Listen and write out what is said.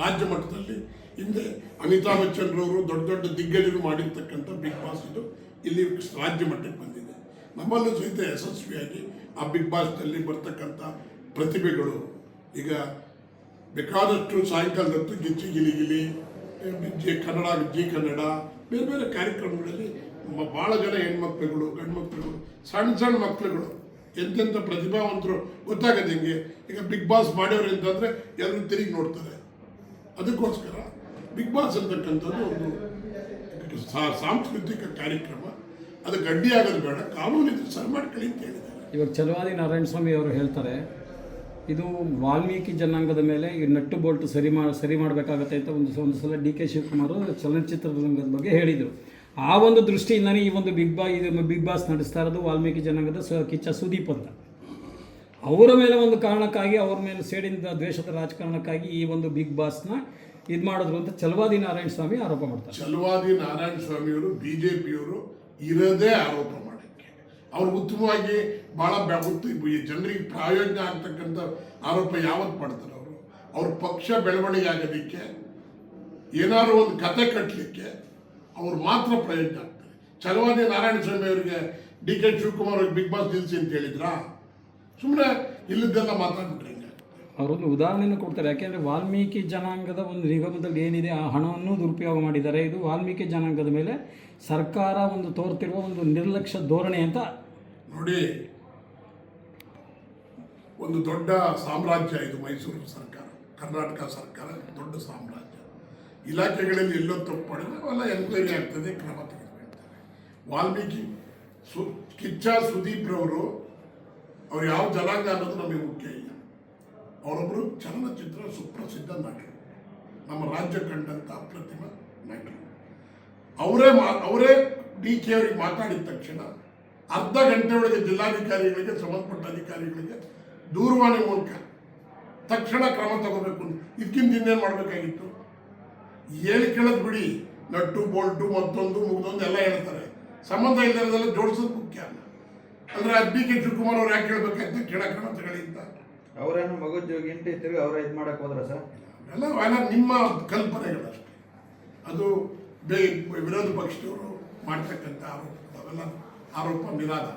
ರಾಜ್ಯ ಮಟ್ಟದಲ್ಲಿ ಹಿಂದೆ ಅಮಿತಾಬ್ ಬಚ್ಚನ್ ರವರು ದೊಡ್ಡ ದೊಡ್ಡ ದಿಗ್ಗಜರು ಮಾಡಿರ್ತಕ್ಕಂಥ ಬಿಗ್ ಬಾಸ್ ಇದು. ಇಲ್ಲಿ ರಾಜ್ಯ ಮಟ್ಟಕ್ಕೆ ಬಂದಿದೆ. ನಮ್ಮಲ್ಲೂ ಸಹಿತ ಯಶಸ್ವಿಯಾಗಿ ಆ ಬಿಗ್ ಬಾಸ್ನಲ್ಲಿ ಬರ್ತಕ್ಕಂಥ ಪ್ರತಿಭೆಗಳು. ಈಗ ಬೇಕಾದಷ್ಟು ಸಾಯಂಕಾಲದತ್ತು ಗಿಚ್ಚಿ ಗಿಲಿ ಗಿಲಿ, ಜಿ ಕನ್ನಡ ಜಿ ಕನ್ನಡ, ಬೇರೆ ಬೇರೆ ಕಾರ್ಯಕ್ರಮಗಳಲ್ಲಿ ಭಾಳ ಜನ ಹೆಣ್ಮಕ್ಳುಗಳು, ಗಂಡ್ಮಕ್ಳುಗಳು, ಸಣ್ಣ ಸಣ್ಣ ಮಕ್ಕಳುಗಳು ಎಂತೆಂಥ ಪ್ರತಿಭಾವಂತರು ಗೊತ್ತಾಗತ್ತೆ ಹಿಂಗೆ ಈಗ ಬಿಗ್ ಬಾಸ್ ಮಾಡೋರು ಅಂತಂದರೆ ಎಲ್ಲರೂ ತಿರುಗಿ ನೋಡ್ತಾರೆ. ಅದಕ್ಕೋಸ್ಕರ ಬಿಗ್ ಬಾಸ್ ಅಂತಕ್ಕಂಥದ್ದು ಒಂದು ಸಾಂಸ್ಕೃತಿಕ ಕಾರ್ಯಕ್ರಮ. ಅದು ಗಡ್ಡಿ ಬೇಡ, ಕಾನೂನು ಇದ್ರೆ ಸರಿ ಮಾಡ್ಕೊಳ್ಳಿ ಅಂತ ಹೇಳಿದ್ದಾರೆ. ಇವಾಗ ಚಲುವಾದಿ ನಾರಾಯಣ ಸ್ವಾಮಿ ಅವರು ಹೇಳ್ತಾರೆ, ಇದು ವಾಲ್ಮೀಕಿ ಜನಾಂಗದ ಮೇಲೆ ಈ ನಟ್ಟು ಬೋಲ್ಟ್ ಸರಿ ಮಾಡಿ ಸರಿ ಮಾಡಬೇಕಾಗತ್ತೆ ಅಂತ ಒಂದು ಒಂದು ಸಲ ಡಿ ಕೆ ಶಿವಕುಮಾರ್ ಚಲನಚಿತ್ರರಂಗದ ಬಗ್ಗೆ ಹೇಳಿದರು. ಆ ಒಂದು ದೃಷ್ಟಿಯಿಂದನೇ ಈ ಒಂದು ಬಿಗ್ ಬಾ ಇದು ಬಿಗ್ ಬಾಸ್ ನಡೆಸ್ತಾ ಇರೋದು ವಾಲ್ಮೀಕಿ ಜನಾಂಗದ ಸ, ಕಿಚ್ಚ ಸುದೀಪ್ ಅಂತ. ಅವರ ಮೇಲೆ ಒಂದು ಕಾರಣಕ್ಕಾಗಿ, ಅವ್ರ ಮೇಲೆ ಸೇಡಿನ ದ್ವೇಷದ ರಾಜಕಾರಣಕ್ಕಾಗಿ ಈ ಒಂದು ಬಿಗ್ ಬಾಸ್ನ ಇದು ಮಾಡಿದ್ರು ಅಂತ ಚಲವಾದಿ ನಾರಾಯಣ ಸ್ವಾಮಿ ಆರೋಪ ಮಾಡ್ತಾರೆ. ಚಲವಾದಿ ನಾರಾಯಣ ಸ್ವಾಮಿಯವರು ಬಿ ಜೆ ಪಿಯವರು ಇರದೇ ಆರೋಪ ಮಾಡಕ್ಕೆ ಅವ್ರು ಉತ್ತಮವಾಗಿ ಭಾಳ ಜನರಿಗೆ ಪ್ರಾಯೋಜನ ಆಗ್ತಕ್ಕಂಥ ಆರೋಪ ಯಾವತ್ತು ಮಾಡ್ತಾರೆ ಅವರು? ಅವ್ರ ಪಕ್ಷ ಬೆಳವಣಿಗೆ ಆಗೋದಕ್ಕೆ ಏನಾದ್ರು ಒಂದು ಕತೆ ಕಟ್ಟಲಿಕ್ಕೆ ಅವ್ರು ಮಾತ್ರ ಪ್ರಯೋಜನ ಆಗ್ತಾರೆ. ಚಲವಾದಿ ನಾರಾಯಣ ಸ್ವಾಮಿ ಅವರಿಗೆ ಡಿ ಕೆ ಶಿವಕುಮಾರ್ ಅವ್ರಿಗೆ ಬಿಗ್ ಬಾಸ್ ನಿಲ್ಲಿಸಿ ಅಂತ ಹೇಳಿದ್ರಾ? ಸುಮ್ಮನೆ ಇಲ್ಲಿದ್ದೆಲ್ಲ ಮಾತಾಡ್ಬಿಟ್ರಿ ಅವರೊಂದು ಉದಾಹರಣೆಯನ್ನು ಕೊಡ್ತಾರೆ. ಯಾಕೆಂದರೆ ವಾಲ್ಮೀಕಿ ಜನಾಂಗದ ಒಂದು ನಿಗಮದಲ್ಲಿ ಏನಿದೆ ಆ ಹಣವನ್ನು ದುರುಪಯೋಗ ಮಾಡಿದ್ದಾರೆ. ಇದು ವಾಲ್ಮೀಕಿ ಜನಾಂಗದ ಮೇಲೆ ಸರ್ಕಾರ ಒಂದು ತೋರ್ತಿರುವ ಒಂದು ನಿರ್ಲಕ್ಷ್ಯ ಧೋರಣೆ ಅಂತ ನೋಡಿ ಒಂದು ದೊಡ್ಡ ಸಾಮ್ರಾಜ್ಯ ಇದು ಮೈಸೂರು ಸರ್ಕಾರ ಕರ್ನಾಟಕ ಸರ್ಕಾರ ದೊಡ್ಡ ಸಾಮ್ರಾಜ್ಯ. ಇಲಾಖೆಗಳಲ್ಲಿ ಎಲ್ಲೋ ತಪ್ಪು ಮಾಡಿದ್ರೆ ಅವೆಲ್ಲ ಎನ್ಕ್ವೈರಿ ಆಗ್ತದೆ ಕ್ರಮ ತೆಗೆದುಕೊಳ್ತಾರೆ. ವಾಲ್ಮೀಕಿ ಸು ಕಿಚ್ಚ ಸುದೀಪ್ರವರು ಅವ್ರು ಯಾವ ಜನಾಂಗ ಅನ್ನೋದು ನಮಗೆ ಮುಖ್ಯ ಇಲ್ಲ. ಅವರೊಬ್ಬರು ಚಲನಚಿತ್ರ ಸುಪ್ರಸಿದ್ಧ ನಟರು ನಮ್ಮ ರಾಜ್ಯ ಕಂಡಂಥ ಅಪ್ರತಿಮ ನಟರು ಅವರೇ ಮಾ, ಅವರೇ ಡಿ ಕೆ ಅವರಿಗೆ ಮಾತಾಡಿದ ತಕ್ಷಣ ಅರ್ಧ ಗಂಟೆ ಒಳಗೆ ಜಿಲ್ಲಾಧಿಕಾರಿಗಳಿಗೆ, ಸಂಬಂಧಪಟ್ಟ ಅಧಿಕಾರಿಗಳಿಗೆ ದೂರವಾಣಿ ಮೂಲಕ ತಕ್ಷಣ ಕ್ರಮ ತಗೋಬೇಕು ಇದಕ್ಕಿಂತ ಇನ್ನೇನು ಮಾಡಬೇಕಾಗಿತ್ತು? ಕೇಳೋದು ಬಿಡಿ. ನಟ್ಟು, ಬೋಲ್ಟು, ಮತ್ತೊಂದು, ಮುಗ್ದೊಂದು ಎಲ್ಲ ಹೇಳ್ತಾರೆ. ಸಂಬಂಧ ಇಲ್ಲದೆಲ್ಲ ಜೋಡಿಸೋದು ಮುಖ್ಯ ಅಂದ್ರೆ ಬಿ ಕೆ ಶಿವಕುಮಾರ್ ಅವ್ರು ಯಾಕೆ ಹೇಳ್ಬೇಕಂತ ಕೇಳಕ್ಕೆ ಅಂತ. ಅವರನ್ನು ಮಗೋದ್ಯೋಗಿ ಅಂತ ತಿರುಗಿ ಅವ್ರ ಇದು ಮಾಡಕ್ ಹೋದ್ರ ಸರ್? ಎಲ್ಲ ಅವೆಲ್ಲ ನಿಮ್ಮ ಕಲ್ಪನೆಗಳಷ್ಟೇ ಅದು ವಿರೋಧ ಪಕ್ಷದವರು ಮಾಡ್ತಕ್ಕಂಥ ಆರೋಪ ಅವೆಲ್ಲ ಆರೋಪ ನಿರಾಧಾರ.